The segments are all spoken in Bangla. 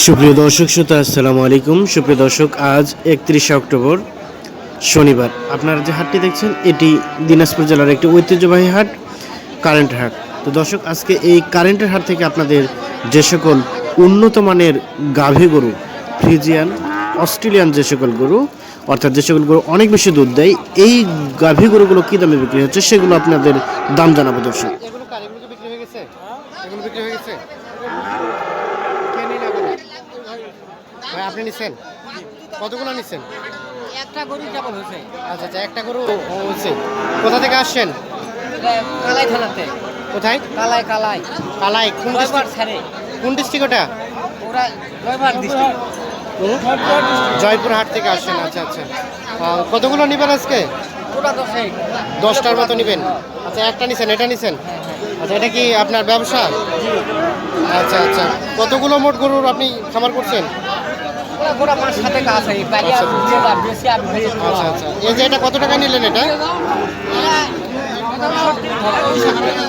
সুপ্রিয় দর্শক শ্রোতা, আসসালামু আলাইকুম। সুপ্রিয় দর্শক, আজ একত্রিশে অক্টোবর, শনিবার। আপনারা যে হাটটি দেখছেন, এটি দিনাজপুর জেলার একটি ঐতিহ্যবাহী হাট কারেন্ট হাট। তো দর্শক, আজকে এই কারেন্টের হাট থেকে আপনাদের যে সকল উন্নত মানের গাভী গরু, ফ্রিজিয়ান, অস্ট্রেলিয়ান যে সকল গরু, অর্থাৎ যে সকল গরু অনেক বেশি দুধ দেয়, এই গাভী গরুগুলো কী দামে বিক্রি হচ্ছে, সেগুলো আপনাদের দাম জানাব দর্শক এগুলো কার এগুলো কি বিক্রি হয়ে গেছে এগুলো বিক্রি হয়ে গেছে কে নিল এগুলো ভাই আপনি নিছেন? কতগুলো নিছেন? একটা গরু কেবল হয়েছে। আচ্ছা আচ্ছা একটা গরু হয়েছে। কোথা থেকে আসছেন? কালাই থানাতে কোথায়? কালাই কালাই। কালাই কোন ডিস্ট্রিক্ট? কোন ডিস্ট্রিক্ট ওটা? ওরা রয়বার ডিস্ট্রিক্ট। জয়পুর হাট থেকে আসছেন আচ্ছা আচ্ছা। কতগুলো নেবেন আজকে? দশটার মতো নেবেন। আচ্ছা একটা নিছেন এটা নিছেন? আচ্ছা এটা কি আপনার ব্যবসা? আচ্ছা আচ্ছা। কতগুলো মোট গরুর আপনি খামার করছেন? আচ্ছা, আর দিয়ে দাম বেশি আচ্ছা আচ্ছা। এই যে এটা কত টাকা নিলেন এটা?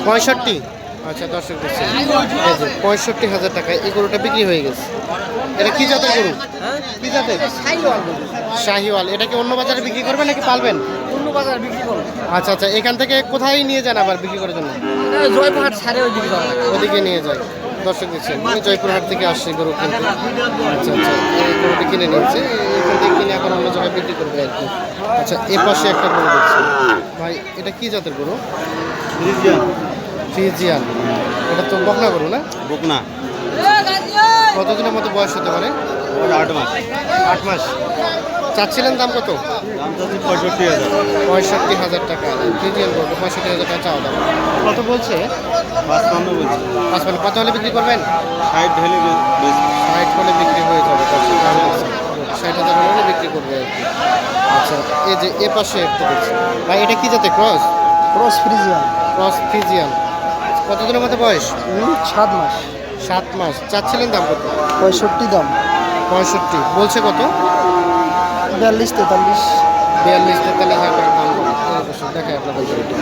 পঁয়ষট্টি। আচ্ছা দর্শক দেখছেন। পঁয়ষট্টি হাজার টাকায় এই গরুটা বিক্রি হয়ে গেছে। এটা কি জাতের গরু? কি জাতের? শাহিওয়াল এটা কি অন্য বাজারে বিক্রি করবেন নাকি পালবেন? অন্য বাজার বিক্রি করো আচ্ছা আচ্ছা। এখান থেকে কোথায় নিয়ে যান আবার বিক্রি করার জন্য? জয়পুরহাট ছাড়ে ওই বিক্রি করা ওদিকে নিয়ে যায় দর্শক দেখছেন এই জয়পুরহাট থেকে আসছে গরু কিনতে। আচ্ছা আচ্ছা এই গরুটি কিনে নিয়েছে। এখান থেকে কিনে এখন অন্য জায়গায় বিক্রি করবে আর কি। আচ্ছা এ পাশে একটা গরু দেখছি। ভাই এটা কি জাতের গরু? ফ্রিজিয়ান। এটা তো বকনা গরু না? বকনা। কতদিনের মতো বয়স হতে পারে? আট মাস। আট মাস। চাচ্ছিলেন দাম কত? পঁয়ষট্টি হাজার। পঁয়ষট্টি হাজার টাকা। ফ্রিজিয়ান গরু পঁয়ষট্টি হাজার টাকা চাওয়া দাম। কত বলছে? পাঁচপান্ন বলছি। পাঁচ মানে কত হলে বিক্রি করবেন? ষাট ঢেলে ষাট হলে বিক্রি হয়ে যাবে ষাট হাজার হলে বিক্রি করবে। আর কি আচ্ছা এই যে এ পাশে একটা দেখছি। ভাই এটা কি যাতে cross? Cross Friesian. Cross Friesian. কতদিনের মতো বয়স? সাত মাস। সাত মাস। চাচ্ছিলেন দাম কত? পঁয়ষট্টি দাম। পঁয়ষট্টি। বলছে কত? বিয়াল্লিশ তেতাল্লিশ। বিয়াল্লিশ তেতাল্লিশ হাজার টাকা দাম দর্শক দেখায় আপনাদের গরুটা।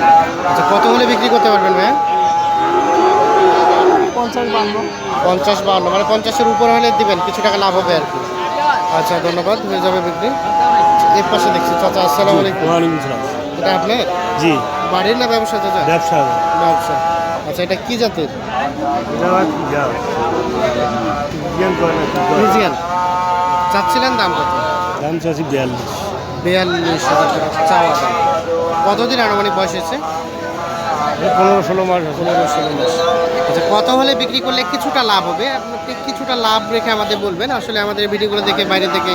আচ্ছা কত হলে বিক্রি করতে পারবেন ভাইয়া? পঞ্চাশ বান্ন। পঞ্চাশ বান্ন মানে পঞ্চাশের উপর হলে দিবেন কিছু টাকা লাভ হবে আর কি। আচ্ছা ধন্যবাদ হয়ে যাবে বিক্রি। এর পাশে দেখছি চাচা আসসালামু আলাইকুম। ওয়ালাইকুম এটা আপনার জি। বাড়ির না ব্যবসা চাচা? ব্যবসা। ব্যবসা। আচ্ছা এটা কি জাতের? চাচ্ছিলেন দাম কত? দাম চাচ্ছি বিয়াল্লিশ। বিয়াল্লিশ চাওয়া দাম। কতদিন আনুমানিক বয়স হয়েছে? পনেরো ষোলো মাস পনেরো ষোলো মাস। আচ্ছা কত হলে বিক্রি করলে কিছুটা লাভ হবে। আপনি কিছুটা লাভ রেখে আমাদের বলবেন? আসলে আমাদের ভিডিওগুলো দেখে বাইরে থেকে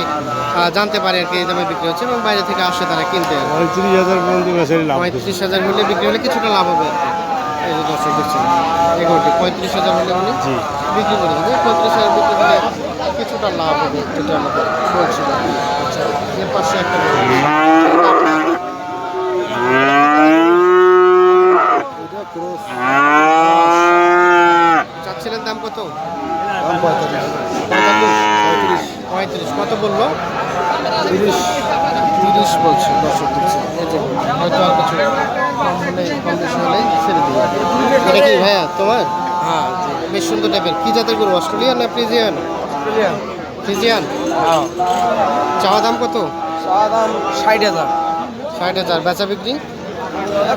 জানতে পারে আর কি এই দামে বিক্রি হচ্ছে এবং বাইরে থেকে আসে তারা কিনতে। পঁয়ত্রিশ হাজার পর্যন্ত লাভ পঁয়ত্রিশ হাজার হলে বিক্রি হলে কিছুটা লাভ হবে। এই যে দর্শক দেখছেন এগারোটি পঁয়ত্রিশ হাজার হলে উনি বিক্রি করে দেবে। পঁয়ত্রিশ হাজার বিক্রি করলে কিছুটা লাভ হবে এটা আমাদের আচ্ছা পাশে একটা। দাম কত? পঁয়ত্রিশ কত বলল? তিরিশ। তিরিশ আর কিছু কি তোমার? হ্যাঁ বেশ সুন্দর টাইপের কি জাতের গরু? অস্ট্রেলিয়ান না ফ্রিজিয়ান হ্যাঁ। চাওয়া দাম কত? দাম ষাট হাজার। ষাট হাজার। বেচা বিক্রি?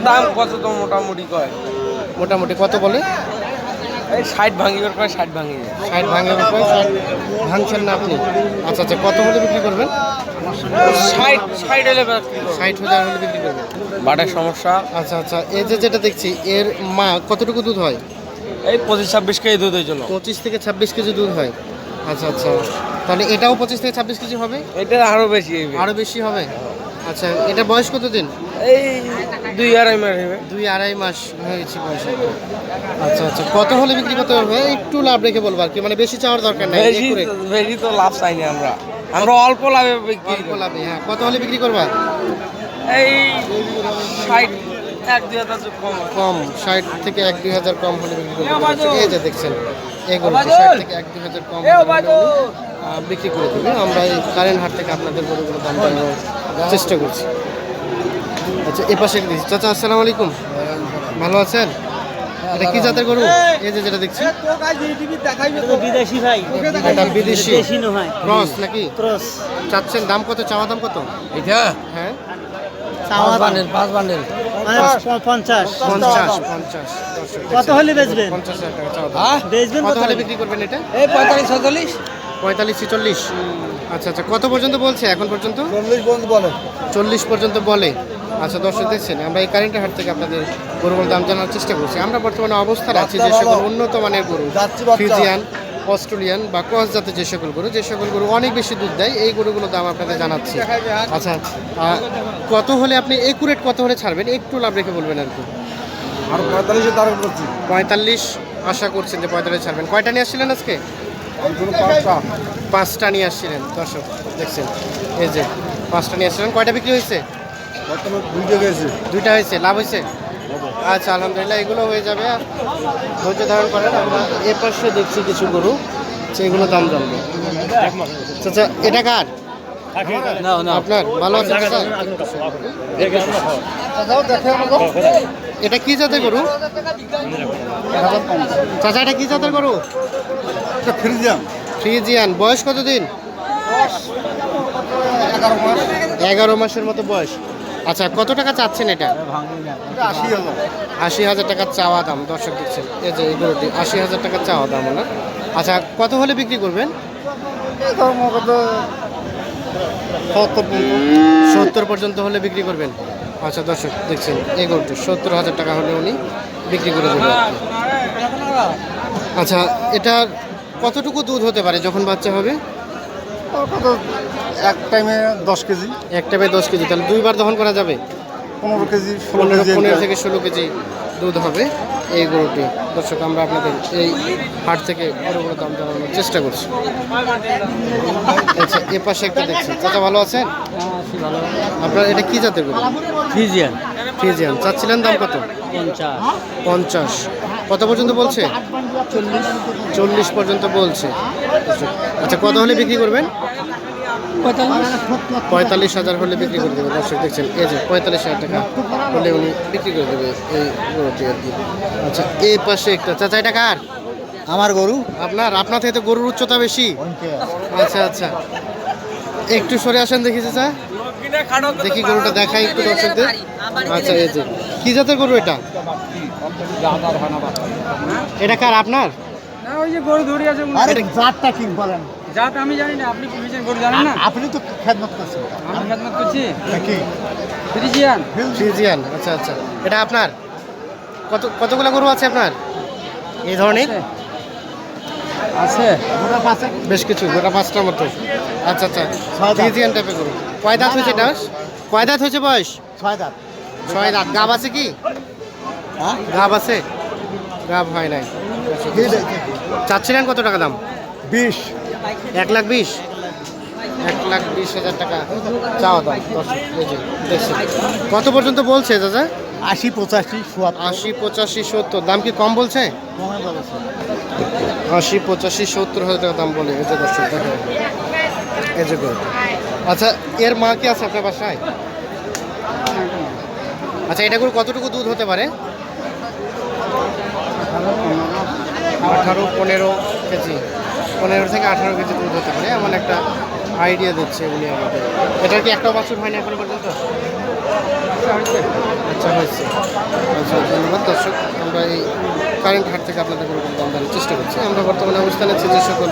দাম কত তো মোটামুটি কয়? মোটামুটি কত বলে? এই ষাট ভাঙি করে ষাট ভাঙি ষাট ভাঙের উপরে ষাট ভাঙছেন না আপনি? আচ্ছা আচ্ছা কত হলে বিক্রি করবেন? ষাট ষাট হলে ষাট হাজার হলে বিক্রি করবেন। বাটার সমস্যা? আচ্ছা আচ্ছা এই যে যেটা দেখছি এর মা কতটুকু দুধ হয়? এই পঁচিশ ছাব্বিশ কেজি দুধের জন্য পঁচিশ থেকে ছাব্বিশ কেজি দুধ হয়। আচ্ছা আচ্ছা। তাহলে এটাও পঁচিশ থেকে ছাব্বিশ কেজি হবে? এটা আরও বেশি আরও বেশি হবে? আচ্ছা এটা বয়স কত দিন এই দুই আড়াই মাস হবে। দুই আড়াই মাস হয়েছে বয়স। আচ্ছা আচ্ছা। কত হলে বিক্রি করতে হবে? একটু লাভ রেখে বলব আর কি। মানে বেশি চাওয়ার দরকার নাই বেশি। তো- লাভ চাইনি আমরা। আমরা অল্প লাভে বিক্রি অল্প। লাভে হ্যাঁ। কত হলে বিক্রি করবা? এই ষাট এক দুই হাজার কম। কম ষাট থেকে এক দুই হাজার কম হলে বিক্রি করবে। এই যে দেখছেন। এগুলো। থেকে এক দুই হাজার কম বিক্রি করে দেবে। আমরা এই কারেন্ট হাট থেকে আপনাদের গরুগুলো দাম জানানোর চেষ্টা করছি। আচ্ছা এ পাশে দিচ্ছি চাচা আসসালামু আলাইকুম। ভালো আছেন? এটা কি জাতের গরু? এই! যে যেটা দেখছি। বিদেশি ভাই। এটা বিদেশি। ক্রস নাকি? ক্রস। চাচ্ছেন দাম কত? চাওয়া দাম কত? এটা হ্যাঁ। পাঁচ বান্ডেল পাঁচ বান্ডেল। পঞ্চাশ। পঞ্চাশ। পঞ্চাশ। কত হলে বেচবেন? পঞ্চাশ হাজার টাকা চাওয়া দাম বেচবেন কত কত হলে বিক্রি করবেন এটা? এই পঁয়তাল্লিশ পঁয়তাল্লিশ ছেচল্লিশ। আচ্ছা আচ্ছা কত পর্যন্ত বলছে এখন পর্যন্ত? চল্লিশ বন্ধু বলে। চল্লিশ পর্যন্ত বলে। আচ্ছা দর্শক দেখছেন আমরা এই কারেন্টের হাট থেকে আপনাদের গরুগুলোর দাম জানার চেষ্টা করছি। আমরা বর্তমানে অবস্থান আছি যে সকল উন্নত মানের গরু অস্ট্রেলিয়ান বা ক্রস জাতের যে সকল গরু যে সকল গরু অনেক বেশি দুধ দেয় এই গরুগুলোর দাম আপনাদের জানাচ্ছি। আচ্ছা আহ, কত হলে আপনি একুরেট কত হলে ছাড়বেন? একটু লাভ রেখে বলবেন আর কি। আর পঁয়তাল্লিশে তার করছি। পঁয়তাল্লিশ আশা করছেন যে পঁয়তাল্লিশ ছাড়বেন। কয়টা নিয়ে আসছিলেন আজকে? পাঁচটা। পাঁচটা নিয়ে আসছিলেন দর্শক দেখছেন। এই যে পাঁচটা নিয়ে আসছিলেন। কয়টা বিক্রি হয়েছে। দুইটা হয়েছে লাভ হয়েছে? আচ্ছা আলহামদুলিল্লাহ এগুলো হয়ে যাবে। আর ধৈর্য ধারণ করেন আমরা এ পাশে দেখছি কিছু গরু সেগুলো দাম জানব। আচ্ছা এটা কার? না না। আপনার? ভালো আছে এটা কি জাতের গরু? চাচা এটা কি জাতের গরু? Friesian Friesian. বয়স কতদিন? এগারো মাসের মতো বয়স। আচ্ছা কত টাকা চাচ্ছেন এটা? আশি হাজার। আশি হাজার টাকা চাওয়া দাম দর্শক দিচ্ছেন এই যে এই গরুটি আশি হাজার টাকা চাওয়া দাম ওনার। আচ্ছা কত হলে বিক্রি করবেন? সত্তর পর্যন্ত হলে বিক্রি করবেন? আচ্ছা দর্শক দেখছেন এই গরুটি সত্তর হাজার টাকা হলে উনি বিক্রি করে দেবেন। আচ্ছা এটার কতটুকু দুধ হতে পারে যখন বাচ্চা হবে? এক টাইমে দশ কেজি। একটা বাই দশ কেজি। তাহলে দুইবার দহন করা যাবে? পনেরো কেজি ষোলো পনেরো কেজি পনেরো থেকে ষোলো কেজি দুধ হবে এই গরুটি। দর্শক আমরা আপনাদের এই হাট থেকে গরুগুলো দাম জানানোর চেষ্টা করছি। আচ্ছা এ পাশে একটা দেখছি। চাচা ভালো আছেন? আপনার এটা কি জাতের গরু? ফ্রিজিয়ান। ফ্রিজিয়ান। চাচ্ছিলেন দাম কত? পঞ্চাশ। পঞ্চাশ। কত পর্যন্ত বলছে? চল্লিশ পর্যন্ত বলছে। আচ্ছা কত হলে বিক্রি করবেন? পঁয়তাল্লিশ। হাজার হলে বিক্রি করে দেবে। দর্শক দেখছেন এই যে পঁয়তাল্লিশ হাজার টাকা হলে উনি বিক্রি করে দেবে এই গরুটি আর কি। আচ্ছা এই পাশে একটা চাচা এটা কার? আমার গরু। আপনার? আপনার থেকে তো গরুর উচ্চতা বেশি। আচ্ছা আচ্ছা। একটু সরে আসেন দেখি চাচা। দেখি গরুটা দেখাই একটু দর্শকদের। আচ্ছা এই যে। কি জাতের গরু এটা? এটা কার আপনার? না ওই যে গরু ধরে আছে আরে জাতটা কি বলেন? জাত আমি জানি না আপনি ফ্রিজিয়ান গরু জানেন না? আপনি তো খেদমত করছেন। আমি খেদমত করছি? নাকি ফ্রিজিয়ান। ফ্রিজিয়ান আচ্ছা আচ্ছা। এটা আপনার? কত কতগুলো গরু আছে আপনার? এই ধরনের? আছে। বেশ কিছু গোটা পাঁচটার মতো। আচ্ছা আচ্ছা। ফ্রিজিয়ান টাইপের গরু। কয় দাঁত হয়েছে এটা? কয় দাঁত হয়েছে বয়স? ছয় দাঁত। ছয় দাঁত। গাব আছে কি? হ্যাঁ? গাব আছে? গাব হয় নাই। চাচ্ছিলেন কত টাকা দাম? বিশ। এক লাখ বিশ? এক লাখ বিশ হাজার টাকা চাওয়া দাম। যে, কত পর্যন্ত বলছে দাদা? আশি পঁচাশি আশি পঁচাশি সত্তর। দাম কি কম বলছে? আশি পঁচাশি সত্তর হাজার টাকা দাম বলে। দর্শক দেখেন। এই আচ্ছা এর মা কি আছে আপনার বাসায়? আচ্ছা এটা করে কতটুকু দুধ হতে পারে? আঠারো পনেরো কেজি পনেরো থেকে আঠারো কেজি দুধ হতে পারে এমন একটা আইডিয়া দিচ্ছে উনি আমাদের এটা কি একটা বছর হয়নি এখনও পর্যন্ত? আচ্ছা হয়েছে। আচ্ছা ধন্যবাদ। দর্শক আমরা এই কারেন্ট হাট থেকে আপনাদের গরু দাম জানার চেষ্টা করছি। আমরা বর্তমানে অবস্থানে আছি যে সকল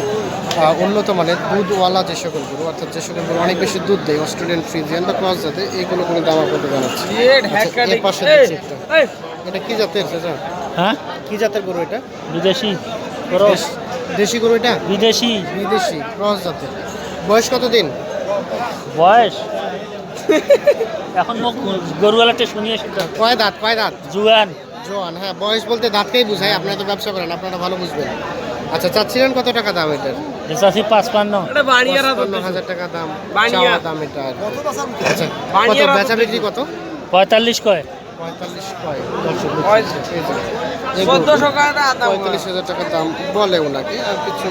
উন্নত মানের দুধওয়ালা যে সকল গরু অর্থাৎ যে সকল গরু অনেক বেশি দুধ দেয় অস্ট্রেলিয়ান ফ্রিজিয়ান বা ক্রস জাতে এইগুলো কোনো দাম আপনাদের জানাচ্ছি। আচ্ছা। এটা কি জাতের? চাচা হ্যাঁ? কি জাতের গরু এটা? বিদেশি। দেশ- দেশি গরু এটা? বিদেশি। বিদেশি ক্রস জাতের। বয়স কত দিন? বয়স? এখন মুখ গরুওয়ালাটা শুনিয়ে শুনতে কয় দাঁত কয় দাঁত? জুয়ান। জোয়ান হ্যাঁ বয়স বলতে দাঁতকেই বুঝায় আপনারা তো ব্যবসা করেন আপনারা ভালো বুঝবেন। আচ্ছা চাচ্ছিলেন কত টাকা দাম এটার? পাঁচপান্ন। হাজার টাকা। দাম দাম এটা আচ্ছা কত বেচা বিক্রি কত? পঁয়তাল্লিশ কয়। পঁয়তাল্লিশ কয়। চোদ্দশো পঁয়তাল্লিশ হাজার টাকা দাম বলে ওনাকে আর কিছু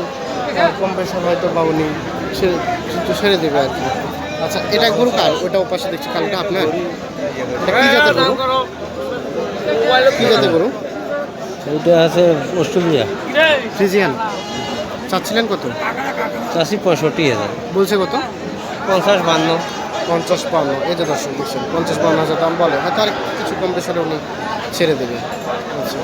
কম বেশি হয়তো বা উনি একটু ছেড়ে দেবে আর কি। আচ্ছা এটা গরু কার? ওটা ওপাশে দেখছি কালোটা আপনার? এটা কি জাতের গরু কি জাতের গরু ওইটা আছে অস্ট্রেলিয়া। ফ্রিজিয়ান। চাচ্ছিলেন কত? চাষি পঁয়ষট্টি হাজার। বলছে কত? পঞ্চাশ বান্ন। পঞ্চাশ পান্ন এই যে দর্শক দেখছেন, পঞ্চাশ পান্ন হাজার দাম বলে, হয়তো আর কিছু কম বেশি উনি ছেড়ে দেবে। আচ্ছা।